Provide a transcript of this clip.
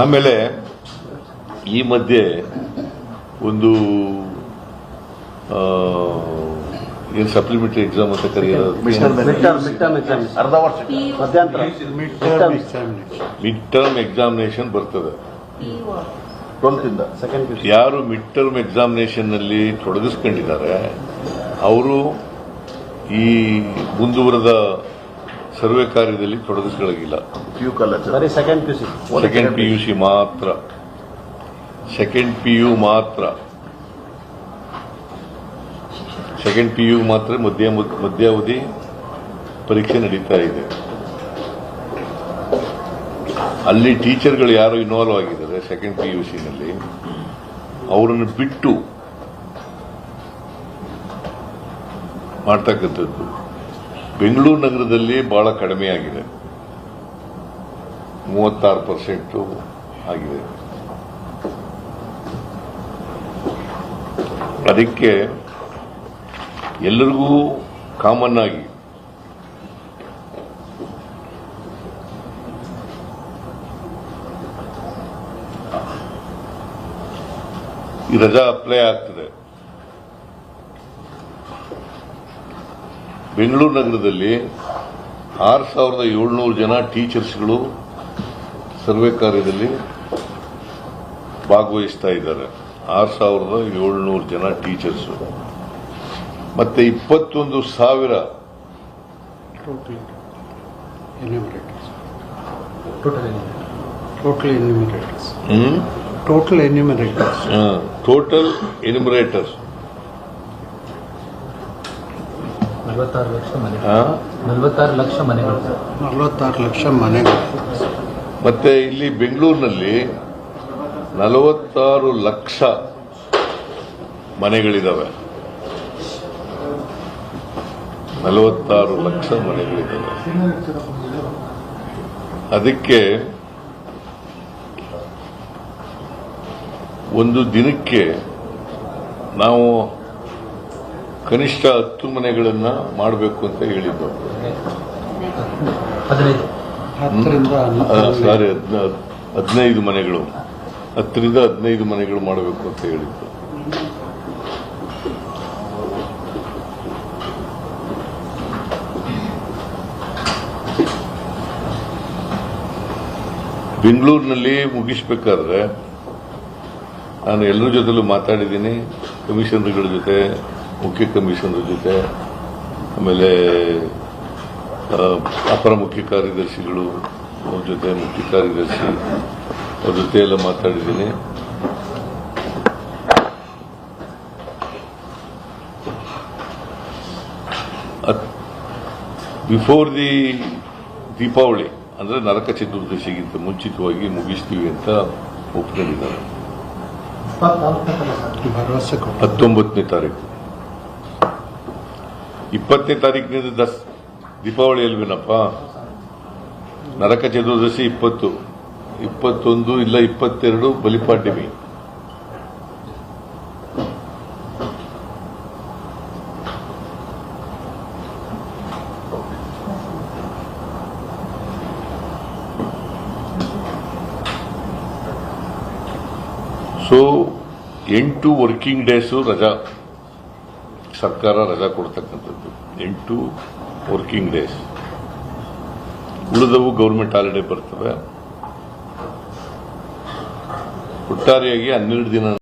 ಆಮೇಲೆ ಈ ಮಧ್ಯೆ ಒಂದು ಏನು ಸಪ್ಲಿಮೆಂಟರಿ ಎಕ್ಸಾಮ್ ಅಂತ ಕರೆಯೋದು? ಮಿಡ್ ಟರ್ಮ್ ಎಕ್ಸಾಮ್ ಅರ್ಧ ವರ್ಷ. ಮಿಡ್ ಟರ್ಮ್ ಎಕ್ಸಾಮಿನೇಷನ್ ಬರ್ತದೆ. ಯಾರು ಮಿಡ್ ಟರ್ಮ್ ಎಕ್ಸಾಮಿನೇಷನ್ನಲ್ಲಿ ತೊಡಗಿಸ್ಕೊಂಡಿದ್ದಾರೆ ಅವರು ಈ ಮುಂದುವರೆದ ಸರ್ವೆ ಕಾರ್ಯದಲ್ಲಿ ತೊಡಗಿಸ್ಕೊಳ್ಳೋಗಿಲ್ಲ ಪಿ ಯು ಬರೀ second P C second P U C ಮಾತ್ರ. ಸೆಕೆಂಡ್ ಪಿ ಯು ಮಾತ್ರ. ಸೆಕೆಂಡ್ ಪಿ ಯು ಮಾತ್ರ ಮಧ್ಯ ಮಧ್ಯಾವಧಿ ಪರೀಕ್ಷೆ ನಡೀತಾ ಇದೆ. ಅಲ್ಲಿ ಟೀಚರ್ಗಳು ಯಾರು ಇನ್ವಾಲ್ವ್ ಆಗಿದ್ದಾರೆ ಸೆಕೆಂಡ್ ಪಿ ಯು ಸಿನಲ್ಲಿ ಅವರನ್ನು ಬಿಟ್ಟು ಮಾಡ್ತಕ್ಕಂಥದ್ದು. ಬೆಂಗಳೂರು ನಗರದಲ್ಲಿ ಬಹಳ ಕಡಿಮೆ ಆಗಿದೆ ಮೂವತ್ತಾರು ಪರ್ಸೆಂಟ್ ಆಗಿದೆ. ಅದಕ್ಕೆ ಎಲ್ಲರಿಗೂ ಕಾಮನ್ ಆಗಿ ಈ ರಜಾ ಅಪ್ಲೈ ಆಗ್ತದೆ. ಬೆಂಗಳೂರು ನಗರದಲ್ಲಿ ಆರು ಸಾವಿರದ ಏಳ್ನೂರು ಜನ ಟೀಚರ್ಸ್ಗಳು ಸರ್ವೆ ಕಾರ್ಯದಲ್ಲಿ ಭಾಗವಹಿಸ್ತಾ ಇದ್ದಾರೆ. ಆರು ಸಾವಿರದ ಏಳ್ನೂರು ಜನ ಟೀಚರ್ಸ್. ಮತ್ತೆ ಇಪ್ಪತ್ತೊಂದು ಸಾವಿರ. ಟೋಟಲ್ ಎನ್ಯುಮರೇಟರ್ಸ್. ಟೋಟಲ್ ಎನಿಮರೇಟರ್ಸ್ ನಲವತ್ತಾರು ಲಕ್ಷ ಮನೆ. ನಲವತ್ತಾರು ಲಕ್ಷ ಮನೆಗಳು. ನಲವತ್ತಾರು ಲಕ್ಷ ಮನೆಗಳು. ಮತ್ತೆ ಇಲ್ಲಿ ಬೆಂಗಳೂರಿನಲ್ಲಿ ನಲವತ್ತಾರು ಲಕ್ಷ ಮನೆಗಳಿದಾವೆ. ನಲವತ್ತಾರು ಲಕ್ಷ ಮನೆಗಳಿದ್ದಾವೆ ಅದಕ್ಕೆ ಒಂದು ದಿನಕ್ಕೆ ನಾವು ಕನಿಷ್ಠ ಹತ್ತು ಮನೆಗಳನ್ನ ಮಾಡಬೇಕು ಅಂತ ಹೇಳಿದ್ದು. ಸಾರಿ ಹದಿನೈದು ಮನೆಗಳು. ಹತ್ತರಿಂದ ಹದಿನೈದು ಮನೆಗಳು ಮಾಡಬೇಕು ಅಂತ ಹೇಳಿದ್ದು. ಬೆಂಗಳೂರಿನಲ್ಲಿ ಮುಗಿಸ್ಬೇಕಾದ್ರೆ ನಾನು ಎಲ್ಲರ ಜೊತೆಲೂ ಮಾತಾಡಿದ್ದೀನಿ ಕಮಿಷನರ್ಗಳ ಜೊತೆ ಮುಖ್ಯ ಕಮಿಷನರ್ ಜೊತೆ ಆಮೇಲೆ ಅಪರ ಮುಖ್ಯ ಕಾರ್ಯದರ್ಶಿಗಳು ಅವ್ರ ಜೊತೆ ಮುಖ್ಯ ಕಾರ್ಯದರ್ಶಿ ಅವ್ರ ಜೊತೆ ಎಲ್ಲ ಮಾತಾಡಿದ್ದೀನಿ. ಬಿಫೋರ್ ದಿ ದೀಪಾವಳಿ ಅಂದರೆ ನರಕ ಚತುರ್ದಶಿಗಿಂತ ಮುಂಚಿತವಾಗಿ ಮುಗಿಸ್ತೀವಿ ಅಂತ ಒಪ್ಕೊಂಡಿದ್ದಾರೆ. ಹತ್ತೊಂಬತ್ತನೇ ತಾರೀಕು. ಇಪ್ಪತ್ತನೇ ತಾರೀಕಿನಿಂದ ದಸ್ ದೀಪಾವಳಿ ಅಲ್ವೇನಪ್ಪ? ನರಕ ಚತುರ್ದಶಿ ಇಪ್ಪತ್ತು. ಇಪ್ಪತ್ತೊಂದು ಇಲ್ಲ ಇಪ್ಪತ್ತೆರಡು ಬಲಿಪಾಡ್ಯಮಿ ಸೊ ಎಂಟು ವರ್ಕಿಂಗ್ ಡೇಸು ರಜಾ. ಸರ್ಕಾರ ರಜಾ ಕೊಡ್ತಕ್ಕಂಥದ್ದು. ಎಂಟು ವರ್ಕಿಂಗ್ ಡೇಸ್ ಉಳಿದವು ಗೌರ್ಮೆಂಟ್ ಹಾಲಿಡೇ ಬರ್ತವೆ. ಒಟ್ಟಾರೆಯಾಗಿ ಹನ್ನೆರಡು ದಿನ